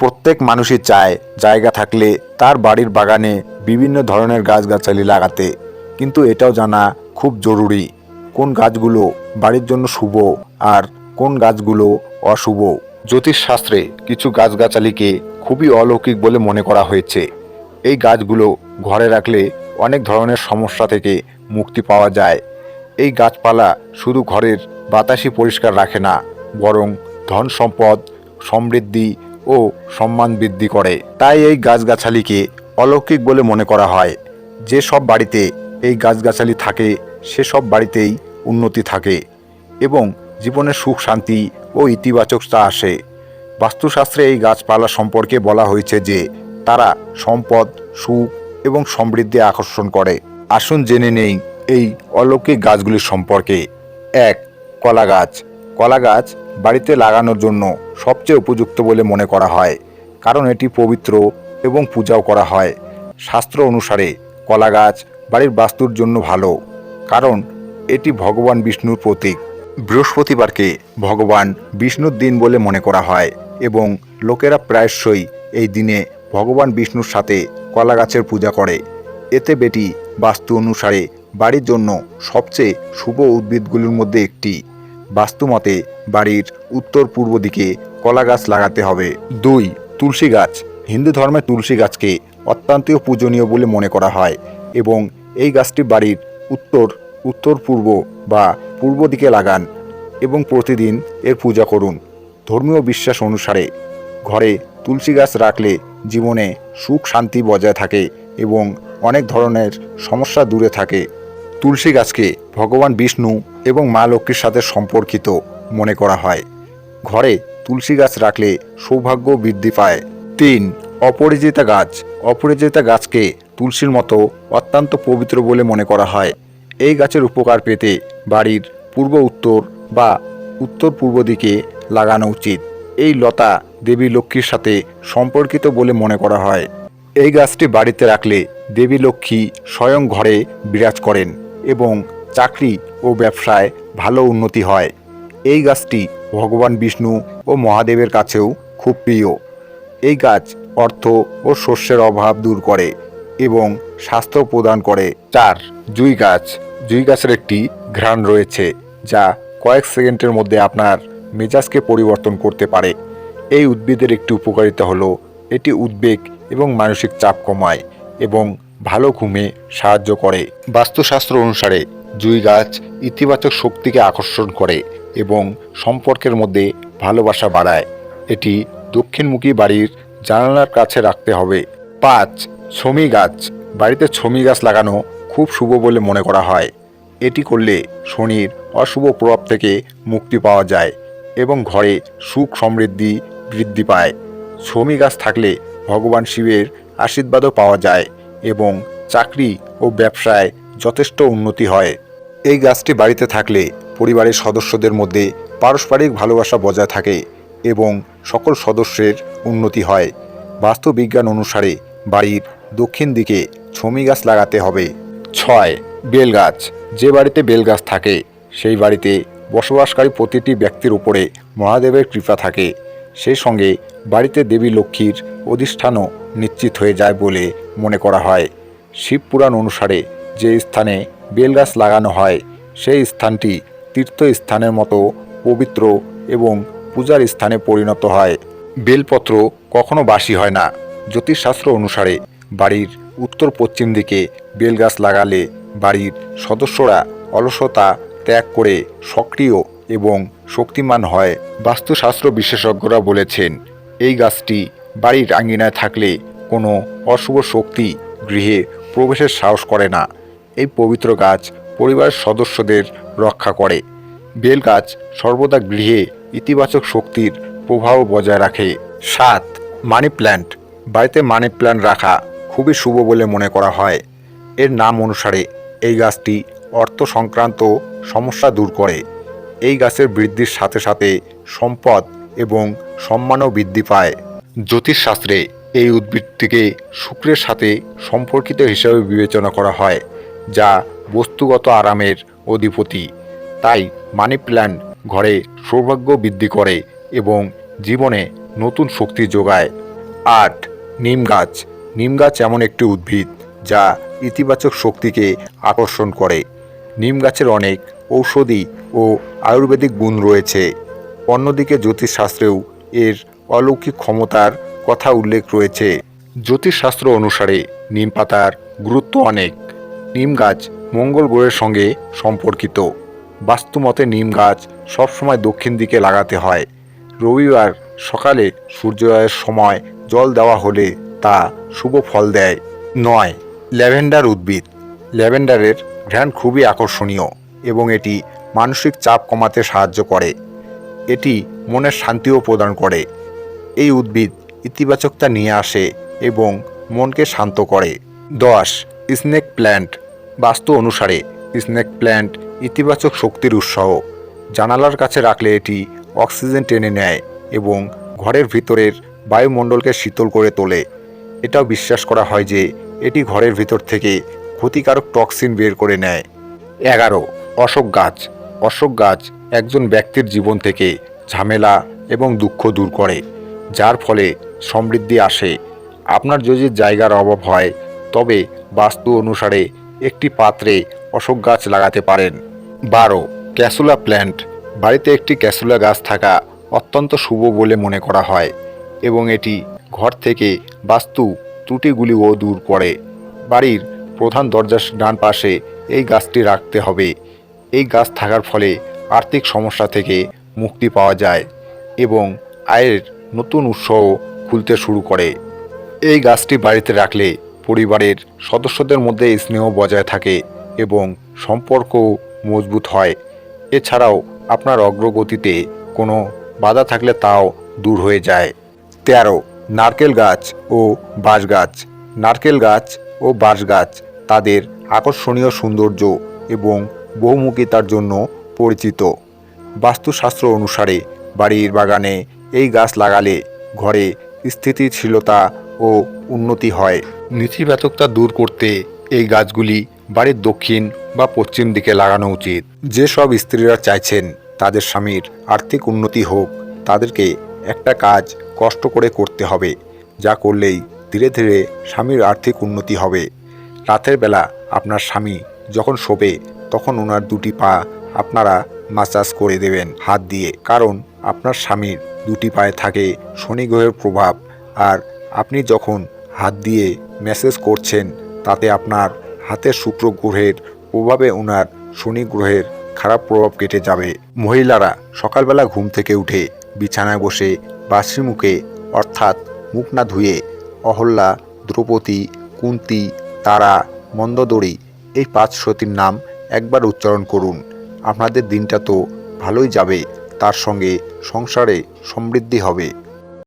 প্রত্যেক মানুষই চায় জায়গা থাকলে তার বাড়ির বাগানে বিভিন্ন ধরনের গাছগাছালি লাগাতে। কিন্তু এটাও জানা খুব জরুরি কোন গাছগুলো বাড়ির জন্য শুভ আর কোন গাছগুলো অশুভ। জ্যোতিষশাস্ত্রে কিছু গাছগাছালিকে খুবই অলৌকিক বলে মনে করা হয়েছে। এই গাছগুলো ঘরে রাখলে অনেক ধরনের সমস্যা থেকে মুক্তি পাওয়া যায়। এই গাছপালা শুধু ঘরের বাতাসই পরিষ্কার রাখে না, বরং ধন সম্পদ, সমৃদ্ধি ও সম্মান বৃদ্ধি করে। তাই এই গাছগাছালিকে অলৌকিক বলে মনে করা হয়। যে সব বাড়িতে এই গাছগাছালি থাকে সেসব বাড়িতেই উন্নতি থাকে এবং জীবনে সুখ, শান্তি ও ইতিবাচকতা আসে। বাস্তুশাস্ত্রে এই গাছপালা সম্পর্কে বলা হয়েছে যে, তারা সম্পদ, সুখ এবং সমৃদ্ধি আকর্ষণ করে। আসুন জেনে নেই এই অলৌকিক গাছগুলির সম্পর্কে। এক কলা গাছ কলা গাছ বাড়িতে লাগানোর জন্য সবচেয়ে উপযুক্ত বলে মনে করা হয়, কারণ এটি পবিত্র এবং পূজাও করা হয়। শাস্ত্র অনুসারে কলা গাছ বাড়ির বাস্তুর জন্য ভালো, কারণ এটি ভগবান বিষ্ণুর প্রতীক। বৃহস্পতিবারকে ভগবান বিষ্ণুর দিন বলে মনে করা হয় এবং লোকেরা প্রায়শই এই দিনে ভগবান বিষ্ণুর সাথে কলা গাছের পূজা করে। এতে বেটি বাস্তু অনুসারে বাড়ির জন্য সবচেয়ে শুভ উদ্ভিদগুলির মধ্যে একটি। বাস্তুমতে বাড়ির উত্তর পূর্ব দিকে কলা গাছ লাগাতে হবে। দুই, তুলসী গাছ। হিন্দু ধর্মে তুলসী গাছকে অত্যন্ত পূজনীয় বলে মনে করা হয় এবং এই গাছটি বাড়ির উত্তর উত্তর পূর্ব বা পূর্ব দিকে লাগান এবং প্রতিদিন এর পূজা করুন। ধর্মীয় বিশ্বাস অনুসারে ঘরে তুলসী গাছ রাখলে জীবনে সুখ শান্তি বজায় থাকে এবং অনেক ধরনের সমস্যা দূরে থাকে। তুলসী গাছকে ভগবান বিষ্ণু এবং মা লক্ষ্মীর সাথে সম্পর্কিত মনে করা হয়। ঘরে তুলসী গাছ রাখলে সৌভাগ্য বৃদ্ধি পায়। তিন, অপরিচিতা গাছ। অপরিচিতা গাছকে তুলসীর মতো অত্যন্ত পবিত্র বলে মনে করা হয়। এই গাছের উপকার পেতে বাড়ির পূর্ব উত্তর বা উত্তর পূর্ব দিকে লাগানো উচিত। এই লতা দেবী লক্ষ্মীর সাথে সম্পর্কিত বলে মনে করা হয়। এই গাছটি বাড়িতে রাখলে দেবী লক্ষ্মী স্বয়ং ঘরে বিরাজ করেন। এবং চাকরি ও ব্যবসায় ভালো উন্নতি হয়। এই গাছটি ভগবান বিষ্ণু ও মহাদেবের কাছেও খুব প্রিয়। এই গাছ অর্থ ও শস্যের অভাব দূর করে এবং স্বাস্থ্য প্রদান করে। চার, জুই গাছ। জুই গাছের একটি ঘ্রাণ রয়েছে, যা কয়েক সেকেন্ডের মধ্যে আপনার মেজাজকে পরিবর্তন করতে পারে। এই উদ্ভিদের একটি উপকারিতা হলো, এটি উদ্বেগ এবং মানসিক চাপ কমায় এবং ভালো ঘুমে সাহায্য করে। বাস্তুশাস্ত্র অনুসারে, জুই গাছ ইতিবাচক শক্তিকে আকর্ষণ করে এবং সম্পর্কের মধ্যে ভালোবাসা বাড়ায়। এটি দক্ষিণমুখী বাড়ির জানালার কাছে রাখতে হবে। পাঁচ, ছমি গাছ। বাড়িতে ছমি গাছ লাগানো খুব শুভ বলে মনে করা হয়। এটি করলে শনির অশুভ প্রভাব থেকে মুক্তি পাওয়া যায় এবং ঘরে সুখ সমৃদ্ধি বৃদ্ধি পায়। ছমি গাছ থাকলে ভগবান শিবের আশীর্বাদও পাওয়া যায়। এবং চাকরি ও ব্যবসায় যথেষ্ট উন্নতি হয়। এই গাছটি বাড়িতে থাকলে পরিবারের সদস্যদের মধ্যে পারস্পরিক ভালোবাসা বজায় থাকে এবং সকল সদস্যের উন্নতি হয়। বাস্তুবিজ্ঞান অনুসারে বাড়ির দক্ষিণ দিকে ছমি গাছ লাগাতে হবে। ছয়, বেল গাছ। যে বাড়িতে বেল গাছ থাকে, সেই বাড়িতে বসবাসকারী প্রতিটি ব্যক্তির উপরে মহাদেবের কৃপা থাকে। সেই সঙ্গে বাড়িতে দেবী লক্ষ্মীর অধিষ্ঠানও নিশ্চিত হয়ে যায় বলে মনে করা হয়। শিবপুরাণ অনুসারে যে স্থানে বেলগাছ লাগানো হয়, সেই স্থানটি তীর্থস্থানের মতো পবিত্র এবং পূজার স্থানে পরিণত হয়। বেলপত্র কখনো বাসি হয় না। জ্যোতিষশাস্ত্র অনুসারে বাড়ির উত্তর পশ্চিম দিকে বেলগাছ লাগালে বাড়ির সদস্যরা অলসতা ত্যাগ করে সক্রিয় এবং শক্তিমান হয়। বাস্তুশাস্ত্র বিশেষজ্ঞরা বলেছেন, এই গাছটি বাড়ির আঙ্গিনায় থাকলে কোনো অশুভ শক্তি গৃহে প্রবেশের সাহস করে না। এই পবিত্র গাছ পরিবারের সদস্যদের রক্ষা করে। বেল গাছ সর্বদা গৃহে ইতিবাচক শক্তির প্রভাব বজায় রাখে। সাত, মানি প্ল্যান্ট। বাড়িতে মানি প্ল্যান্ট রাখা খুবই শুভ বলে মনে করা হয়। এর নাম অনুসারে এই গাছটি অর্থ সংক্রান্ত সমস্যা দূর করে। এই গাছের বৃদ্ধির সাথে সাথে সম্পদ এবং সম্মানও বৃদ্ধি পায়। জ্যোতিষশাস্ত্রে এই উদ্ভিদটিকে শুক্রের সাথে সম্পর্কিত হিসাবে বিবেচনা করা হয়, যা বস্তুগত আরামের অধিপতি। তাই মানি প্ল্যান্ট ঘরে সৌভাগ্য বৃদ্ধি করে এবং জীবনে নতুন শক্তি যোগায়। আট, নিম গাছ। নিম গাছ এমন একটি উদ্ভিদ, যা ইতিবাচক শক্তিকে আকর্ষণ করে। নিম গাছের অনেক ঔষধি ও আয়ুর্বেদিক গুণ রয়েছে। অন্যদিকে জ্যোতিষশাস্ত্রেও এর অলৌকিক ক্ষমতার কথা উল্লেখ রয়েছে। জ্যোতিষশাস্ত্র অনুসারে নিম পাতার গুরুত্ব অনেক। নিম গাছ মঙ্গল গ্রহের সঙ্গে সম্পর্কিত। বাস্তুমতে নিম গাছ সবসময় দক্ষিণ দিকে লাগাতে হয়। রবিবার সকালে সূর্যোদয়ের সময় জল দেওয়া হলে তা শুভ ফল দেয়। নয়, ল্যাভেন্ডার উদ্ভিদ। ল্যাভেন্ডারের ঘ্রাণ খুবই আকর্ষণীয় এবং এটি মানসিক চাপ কমাতে সাহায্য করে। এটি মনের শান্তিও প্রদান করে। এই উদ্ভিদ ইতিবাচকতা নিয়ে আসে এবং মনকে শান্ত করে। দশ, স্নেক প্ল্যান্ট। বাস্তু অনুসারে, স্নেক প্ল্যান্ট ইতিবাচক শক্তির উৎসাহ জানালার কাছে রাখলে এটি অক্সিজেন টেনে নেয় এবং ঘরের ভিতরের বায়ুমণ্ডলকে শীতল করে তোলে। এটাও বিশ্বাস করা হয় যে, এটি ঘরের ভিতর থেকে ক্ষতিকারক টক্সিন বের করে নেয়। এগারো, অশোক গাছ। অশোক গাছ একজন ব্যক্তির জীবন থেকে ঝামেলা এবং দুঃখ দূর করে, যার ফলে সমৃদ্ধি আসে। আপনার যদি জায়গার অভাব হয়, তবে বাস্তু অনুসারে একটি পাত্রে অশোক গাছ লাগাতে পারেন। বারো, ক্যাসুলা প্ল্যান্ট। বাড়িতে একটি ক্যাসুলা গাছ থাকা অত্যন্ত শুভ বলে মনে করা হয় এবং এটি ঘর থেকে বাস্তু ত্রুটিগুলিও দূর করে। বাড়ির প্রধান দরজার ডান পাশে এই গাছটি রাখতে হবে। এই গাছ থাকার ফলে আর্থিক সমস্যা থেকে মুক্তি পাওয়া যায় এবং আয়ের নতুন উৎসও খুলতে শুরু করে। এই গাছটি বাড়িতে রাখলে পরিবারের সদস্যদের মধ্যে স্নেহ বজায় থাকে এবং সম্পর্ক মজবুত হয়। এছাড়াও আপনার অগ্রগতিতে কোনো বাধা থাকলে তাও দূর হয়ে যায়। তেরো, নারকেল গাছ ও বাঁশ গাছ। নারকেল গাছ ও বাঁশ গাছ তাদের আকর্ষণীয় সৌন্দর্য এবং বহুমুখিতার জন্য পরিচিত। বাস্তুশাস্ত্র অনুসারে বাড়ির বাগানে এই গাছ লাগালে ঘরে স্থিতিশীলতা ও উন্নতি হয়। নীতিবাচকতা দূর করতে এই গাছগুলি বাড়ির দক্ষিণ বা পশ্চিম দিকে লাগানো উচিত। যেসব স্ত্রীরা চাইছেন তাদের স্বামীর আর্থিক উন্নতি হোক তাদেরকে একটা কাজ কষ্ট করে করতে হবে যা করলেই ধীরে ধীরে স্বামীর আর্থিক উন্নতি হবে। রাতের বেলা আপনার স্বামী যখন শোবে তখন ওনার দুটি পা আপনারা মাসাজ করে দেবেন হাত দিয়ে কারণ আপনার স্বামীর দুটি পায়ে থাকে শনি গ্রহের প্রভাব আর আপনি যখন হাত দিয়ে মেসেজ করছেন, তাতে আপনার হাতের শুক্র গ্রহের প্রভাবে ওনার শনি গ্রহের খারাপ প্রভাব কেটে যাবে। মহিলারা সকালবেলা ঘুম থেকে উঠে বিছানায় বসে বাসি মুখে অর্থাৎ মুখ না ধুয়ে অহল্যা, দ্রৌপদী, কুন্তি, তারা, মন্দোদরী এই পাঁচ সতীর নাম একবার উচ্চারণ করুন। আপনাদের দিনটা তো ভালোই যাবে। তার সঙ্গে সংসারে সমৃদ্ধি হবে।